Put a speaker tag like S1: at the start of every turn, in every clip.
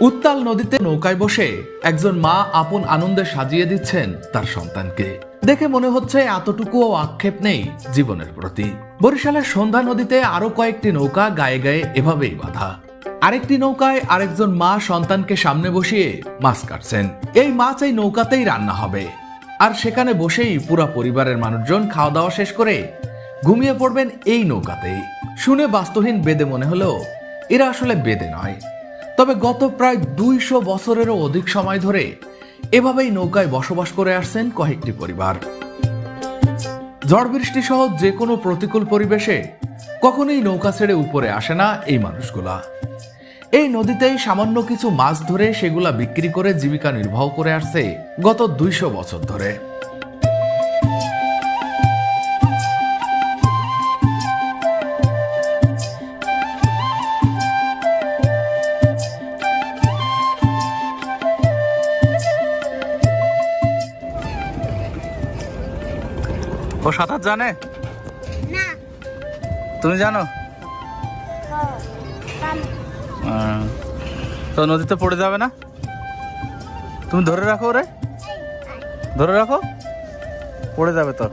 S1: উত্তাল নদীতে নৌকায় বসে একজন মা আপন আনন্দে সাজিয়ে দিচ্ছেন তার সন্তানকে। দেখে মনে হচ্ছে এতটুকুও আক্ষেপ নেই জীবনের প্রতি। বরিশালের সন্ধ্যা নদীতে আরও কয়েকটি নৌকা গায়ে গায়ে এভাবেই বাঁধা। আরেকটি নৌকায় আরেকজন মা সন্তানকে সামনে বসিয়ে মাছ কাটছেন। এই মাছ এই নৌকাতেই রান্না হবে। আর সেখানে বসেই পুরা পরিবারের মানুষজন খাওয়া দাওয়া শেষ করে ঘুমিয়ে পড়বেন এই নৌকাতেই। শুনে বাস্তুহীন বেদে মনে হলো, এরা আসলে বেদে নয়। তবে গত প্রায় দুইশো বছরেরও অধিক সময় ধরে এভাবেই নৌকায় বসবাস করে আসছেন কয়েকটি পরিবার। ঝড় বৃষ্টি সহ যে কোনো প্রতিকূল পরিবেশে কখনোই নৌকা ছেড়ে উপরে আসে না এই মানুষগুলা। এই নদীতেই সামান্য কিছু মাছ ধরে সেগুলা বিক্রি করে জীবিকা নির্বাহ করে আসছে গত দুইশো বছর ধরে।
S2: ও সাঁতার জানে? তুমি জানো? তো নদীতে পড়ে যাবে না? তুমি ধরে রাখো রে ধরে রাখো। পড়ে যাবে তো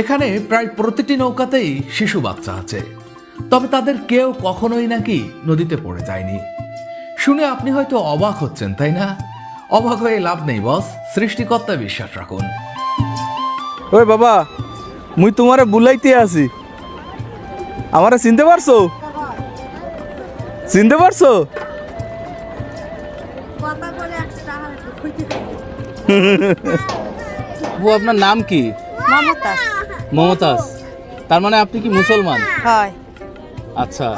S1: এখানে প্রায় প্রতিটি নৌকাতেই শিশু বাচ্চা আছে। তবে তাদের কেউ কখনোই নাকি নদীতে পড়ে যায়নি। শুনে আপনি হয়তো অবাক হচ্ছেন তাই না? অবাক হয়ে লাভ নেই বস। সৃষ্টিকর্তা বিশ্বাস রাখুন।
S2: ওই বাবা মুই তোমারে বুলাইতে আছি আমারে চিনতে পারছ? চিনতে পারছ? ও আপনার নাম কি?
S3: মমতাজ।
S2: মমতাজ তার মানে আপনি কি মুসলমান?
S3: হয়।
S2: আচ্ছা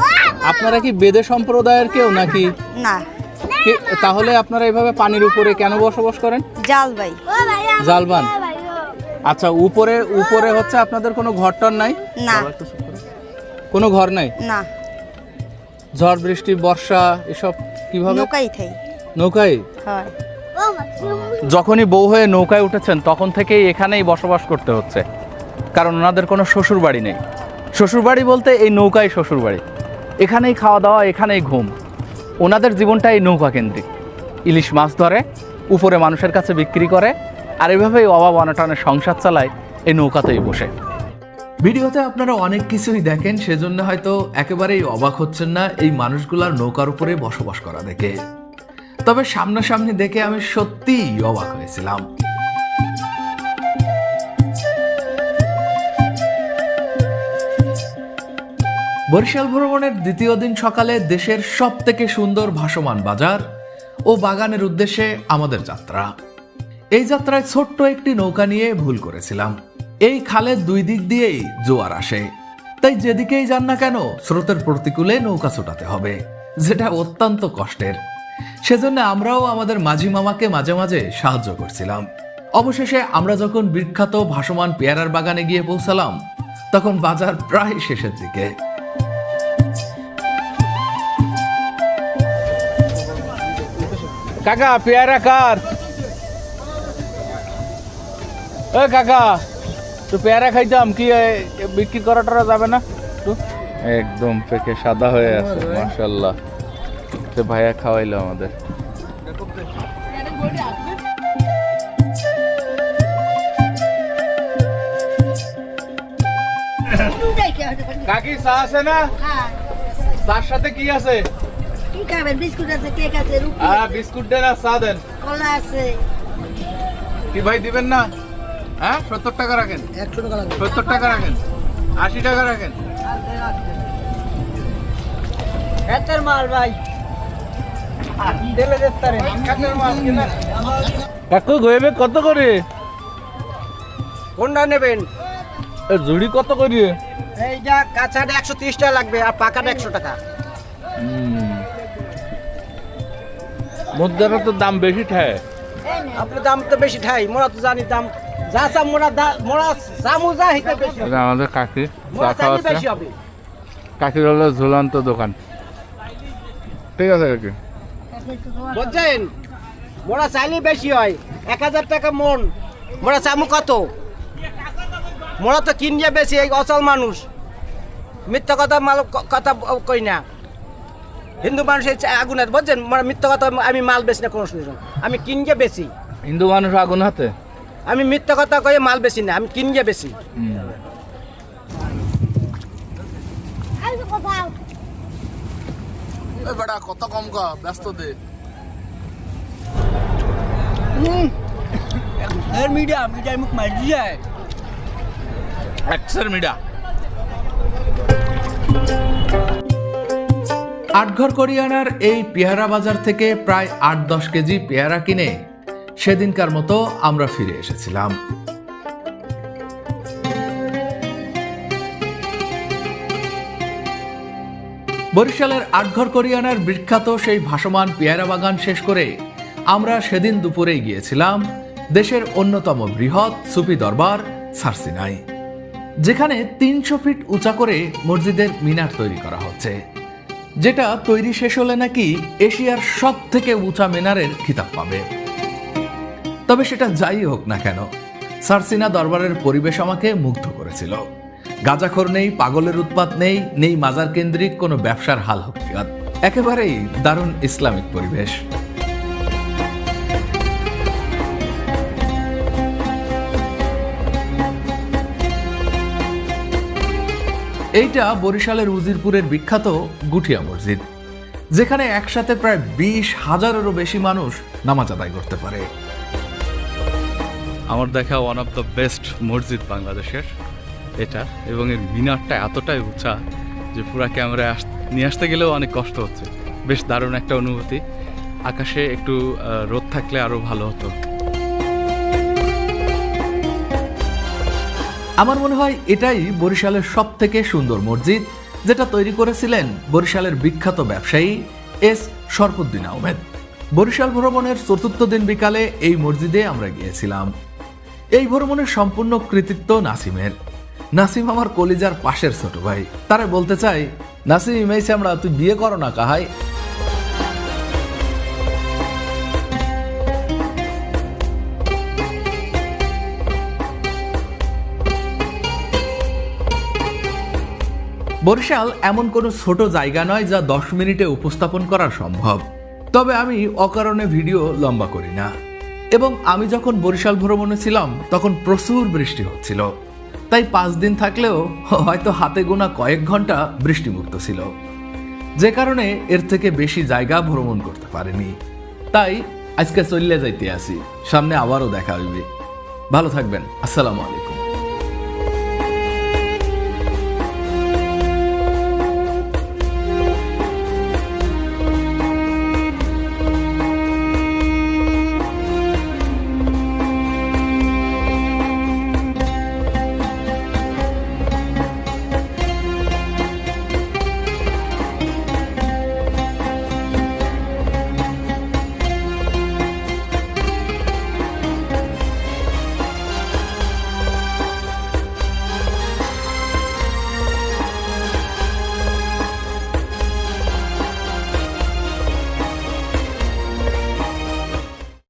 S2: আপনারা কি বেদে সম্প্রদায়ের কেউ নাকি?
S3: না।
S2: তাহলে আপনারা এভাবে পানির উপরে কেন বসবাস করেন?
S3: জাল ভাই
S2: জালবান। আচ্ছা উপরে উপরে হচ্ছে আপনাদের কোনো ঘরটর নাই?
S3: না।
S2: কোনো ঘর নাই?
S3: না।
S2: ঝড় বৃষ্টি বর্ষা এসব কীভাবে?
S3: নৌকাই থাই।
S2: নৌকায়
S3: হয়।
S2: যখনই বউ হয়ে নৌকায় উঠেছেন তখন থেকেই এখানেই বসবাস করতে হচ্ছে। কারণ ওনাদের কোনো শ্বশুর বাড়ি নেই। শ্বশুর বাড়ি বলতে এই নৌকাই শ্বশুর বাড়ি এখানেই খাওয়া দাওয়া, এখানেই ঘুম। ওনাদের জীবনটা এই নৌকা কেন্দ্রিক। ইলিশ মাছ ধরে, উপরে মানুষের কাছে বিক্রি করে, আর এভাবেই অভাব অনটনের সংসার চালায় এই নৌকাতেই বসে।
S1: ভিডিওতে আপনারা অনেক কিছুই দেখেন, সেজন্য হয়তো একেবারেই অবাক হচ্ছেন না এই মানুষগুলার নৌকার উপরে বসবাস করা দেখে। তবে সামনাসামনি দেখে আমি সত্যিই অবাক হয়েছিলাম। বরিশাল ভ্রমণের দ্বিতীয় দিন সকালে দেশের সব থেকে সুন্দর ভাসমান বাজার ও বাগানের উদ্দেশ্যে আমাদের যাত্রা। এই যাত্রায় ছোট্ট একটি নৌকা নিয়ে ভুল করেছিলাম। এই খালের দুই দিক দিয়েই জোয়ার আসে। তাই যেদিকেই যান না কেন, স্রোতের প্রতিকূলে নৌকা ছোটাতে হবে, যেটা অত্যন্ত কষ্টের। সেজন্য আমরাও আমাদের মাঝি মামাকে মাঝে মাঝে সাহায্য করছিলাম। অবশেষে আমরা যখন বিখ্যাত ভাসমান পেয়ারার বাগানে গিয়ে পৌঁছালাম, তখন বাজার প্রায় শেষের দিকে।
S2: কাকা পেয়ারা কার? এ কাকা তো পেয়ারা খাইতাম কি বিক্রি করা টরা যাবে না? একদম পেকে সাদা হয়ে আছে মাশাল্লাহ সে ভাইয়া খাওয়াইলো আমাদের। কাকি চা আছে না? চার সাথে কি আছে?
S3: কি খাবেন? বিস্কুট আছে কেক আছে রুটি
S2: আ বিস্কুট দেন আর চা দেন।
S3: কলা আছে।
S2: কি ভাই দিবেন না? হ্যাঁ সত্তর টাকা রাখেন।
S3: একশো টাকা লাগবে।
S2: সত্তর টাকা রাখেন। আশি টাকা রাখেন।
S3: হাতের মাল ভাই। দেলে দেখতারে
S2: কাকু গয়েবে কত করে?
S4: কোনটা নেবেন?
S2: এ ঝুড়ি কত করে?
S4: এইটা কাঁচাটা একশো তিরিশ টাকা লাগবে আর পাকাটা একশো টাকা।
S2: মুদ্রার তো দাম বেশি ঠায়।
S4: আপনার দাম তো বেশি ঠাই মোরা তো জানি দাম। যা চা মোরা মোরা চামু যা হিতে বেশি।
S2: আমাদের কাকি
S4: মোরা
S2: চা
S4: বেশি হবে।
S2: কাকির হলো ঝুলন্ত দোকান। ঠিক আছে কাকি।
S4: বুঝছেন মোরা চাইলে বেশি হয় এক হাজার টাকা মন। মোরা চামু কত? মোরা তো কিনিয়ে বেশি এই অচল মানুষ। মিথ্যা কথা মাল কথা কই না। হিন্দু মানুষ আগুন হাতে বুঝছেন মোরা মিথ্যা কথা আমি মাল বেশি না কোনো আমি কিনকে বেশি।
S2: হিন্দু মানুষ আগুন হাতে?
S4: আমি মিথ্যা কথা কয়ে মাল বেশি না আমি কিনকে বেশি।
S5: বেটা কত কম কা? ব্যস্ত দে।
S4: মিডিয়া মিডিয়ায় মুখ মারি যায়।
S2: এক্সের মিডা
S1: আটঘর করিয়ানার এই পেয়ারা বাজার থেকে প্রায় আট দশ কেজি পেয়ারা কিনে সেদিনকার মতো আমরা ফিরে এসেছিলাম। বরিশালের আটঘর করিয়ানার বিখ্যাত সেই ভাসমান পেয়ারা বাগান শেষ করে আমরা সেদিন দুপুরে গিয়েছিলাম দেশের অন্যতম বৃহৎ সুফি দরবার সারসিনাই যেখানে তিনশো ফিট উঁচা করে মসজিদের মিনার তৈরি করা হচ্ছে। যেটা তৈরি শেষ হলে নাকি এশিয়ার সব থেকে উঁচা মিনারের খিতাব পাবে। তবে সেটা যাই হোক না কেন, সারসিনা দরবারের পরিবেশ আমাকে মুগ্ধ করেছিল। গাজাখোর নেই, পাগলের উৎপাত নেই নেই মাজার কেন্দ্রিক কোনো ব্যবসার হাল হকিয়ত একেবারেই দারুণ ইসলামিক পরিবেশ। এইটা বরিশালের উজিরপুরের বিখ্যাত গুঠিয়া মসজিদ, যেখানে একসাথে প্রায় বিশ হাজারেরও বেশি মানুষ নামাজ আদায় করতে পারে।
S2: আমার দেখা ওয়ান অফ দ্য বেস্ট মসজিদ বাংলাদেশের, এটা, এবং এর মিনারটা এতটাই উঁচা যে পুরা ক্যামেরায় আস, নিয়ে আসতে গেলেও অনেক কষ্ট হচ্ছে। বেশ দারুণ একটা অনুভূতি। আকাশে একটু রোদ থাকলে আরও ভালো হতো।
S1: আমার মনে হয় এটাই বরিশালের সব থেকে সুন্দর মসজিদ, যেটা তৈরি করেছিলেন বরিশালের বিখ্যাত ব্যবসায়ী এস. শরফুদ্দিন আহমেদ। বরিশাল ভ্রমণের চতুর্থ দিন বিকালে এই মসজিদে আমরা গিয়েছিলাম। এই ভ্রমণের সম্পূর্ণ কৃতিত্ব নাসিমের। নাসিম আমার কলিজার পাশের ছোট ভাই। তারা বলতে চাই, নাসিম, এই আমরা তুই বিয়ে করো না, কাহাই? বরিশাল এমন কোনো ছোট জায়গা নয় যা দশ মিনিটে উপস্থাপন করা সম্ভব। তবে আমি অকারণে ভিডিও লম্বা করি না। এবং আমি যখন বরিশাল ভ্রমণে ছিলাম, তখন প্রচুর বৃষ্টি হচ্ছিল। তাই পাঁচ দিন থাকলেও হয়তো হাতে গোনা কয়েক ঘণ্টা বৃষ্টিমুক্ত ছিল। যে কারণে এর থেকে বেশি জায়গা ভ্রমণ করতে পারিনি। তাই আজকে চললে যাইতে আসি। সামনে আবারও দেখা হইবে। ভালো থাকবেন। আসসালামু আলাইকুম।